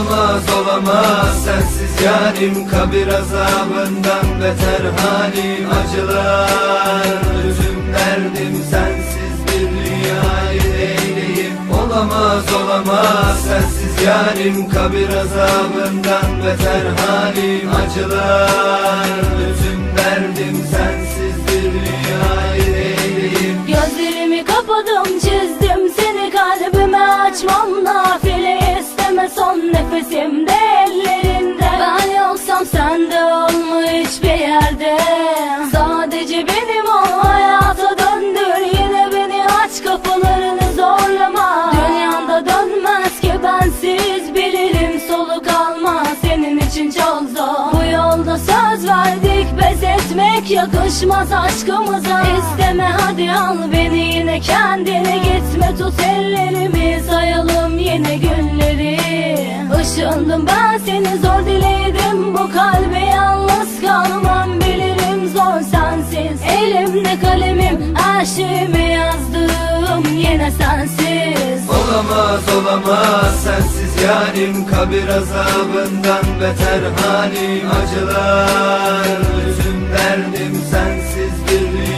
Olamaz olamaz sensiz yarim Kabir azabından beter halim Acılar. Üzüm derdim sensiz bir dünyayı eyleyim Olamaz olamaz sensiz yarim Kabir azabından beter halim Acılar nefesimde ellerinde Ben yoksam sen de olma hiçbir yerde. Sadece benim ol hayata döndür. Yine beni aç kapılarını zorlama. Dünyanda dönmez ki bensiz bilirim. Soluk alma senin için çok zor. Bu yolda söz verdik pes etmek yakışmaz aşkımıza. İsteme hadi al beni yine kendine. Gitme tut ellerimi sayalım yine günleri Işındım ben seni zor diledim. Bu kalbe yalnız kalmam bilirim. Zor sensiz Elimde kalemim şeyimi yazdım yine sensiz. Olamaz olamaz. Sensiz yarim. Kabir azabından beter halim. Acılar üzüm derdim. Sensiz bir eyleyim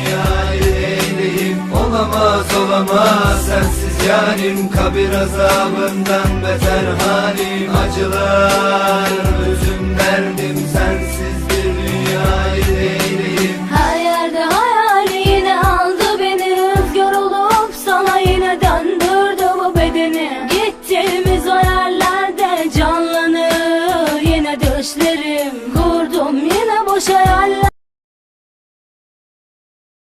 Olamaz olamaz sensiz yarim. Kabir azabından beter halim. Acılar üzüm derdim sensiz bir dünyayı eyleyim Her yerde hayali yine aldı beni. Rüzgar olup sana yine döndürdü bu bedeni. Gittiğimiz o yerlerde canlanır yine düşlerim. Kurdum yine boş hayaller